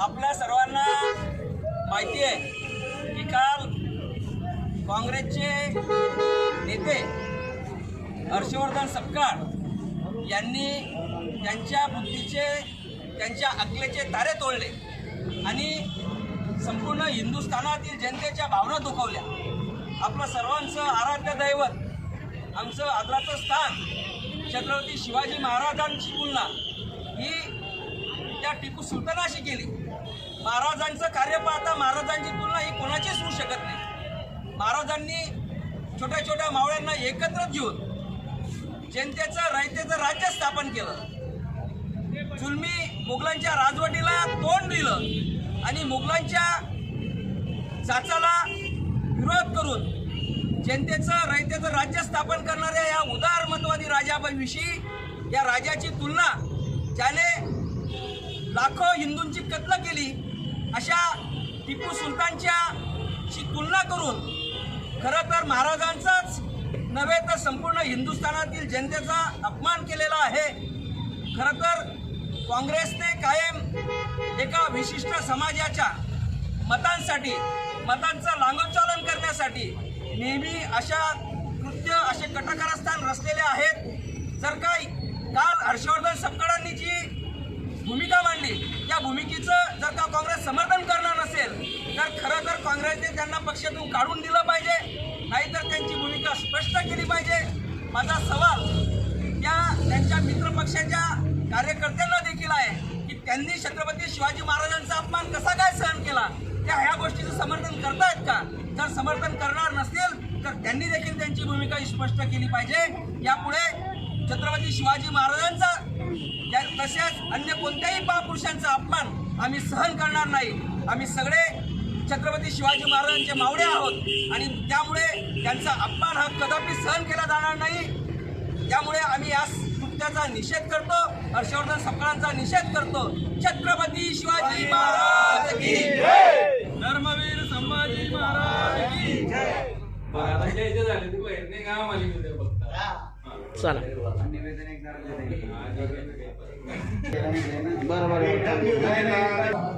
आपल्या सर्वांना माहिती आहे की काल काँग्रेसचे नेते हर्षवर्धन सपकाळ यांनी त्यांच्या बुद्धीचे त्यांच्या अकलेचे तारे तोडले आणि संपूर्ण हिंदुस्थानातील जनतेच्या भावना दुखावल्या. आपलं सर्वांचं आराध्य दैवत आमचं आदराचं स्थान छत्रपती शिवाजी महाराजांची तुलना ही त्या टिपू सुलतानाशी केली. महाराजांचं कार्य पाहता महाराजांची तुलना ही कोणाचीच होऊ शकत नाही. महाराजांनी छोट्या छोट्या मावळ्यांना एकत्र घेऊन जनतेचं रयतेचं राज्य स्थापन केलं. जुलमी मुघलांच्या राजवटीला तोंड दिलं आणि मुघलांच्या चाचाला विरोध करून जनतेचं रयतेचं राज्य स्थापन कर राजाविषयी या राजाची तुलना ज्याने लाखो हिंदूंची कत्ल केली अशा टिपू सुलतानच्या शी तुलना करून खरं तर महाराजांचाच नव्हे तर संपूर्ण हिंदुस्थानातील जनतेचा अपमान केलेला आहे. खरं तर काँग्रेसने कायम एका विशिष्ट समाजाच्या मतांसाठी मतांचं लांगोच्चालन करण्यासाठी नेहमी अशा कृत्य असे कटकारस्थान रचलेले आहेत. जर काही काल हर्षवर्धन सपकाळांनी जी भूमिका मांडली त्या भूमिकेचं जर का काँग्रेस समर्थन करणार नसेल तर खरं तर काँग्रेसने त्यांना पक्षातून काढून दिलं पाहिजे नाहीतर त्यांची भूमिका स्पष्ट केली पाहिजे. माझा सवाल त्या त्यांच्या मित्रपक्षाच्या कार्यकर्त्यांना देखील आहे की त्यांनी छत्रपती शिवाजी महाराजांचा अपमान कसा काय सहन केला? त्या ह्या गोष्टीचं समर्थन करतायत का? जर समर्थन करणार नसतील तर त्यांनी देखील त्यांची भूमिका स्पष्ट केली पाहिजे. यापुढे छत्रपती शिवाजी महाराजांचा त्या तसेच अन्य कोणत्याही महापुरुषांचा अपमान आम्ही सहन करणार नाही. आम्ही सगळे छत्रपती शिवाजी महाराजांचे मावळे आहोत आणि त्यामुळे त्यांचा अपमान हा कदापि सहन केला जाणार नाही. त्यामुळे आम्ही या कृत्याचा निषेध करतो हर्षवर्धन सपकाळांचा निषेध करतो. छत्रपती शिवाजी महाराज की धर्मवीर संभाजी महाराज की आता जे जे झाले ते बाहेर नाही का आम्हाला चला. बरं बरं.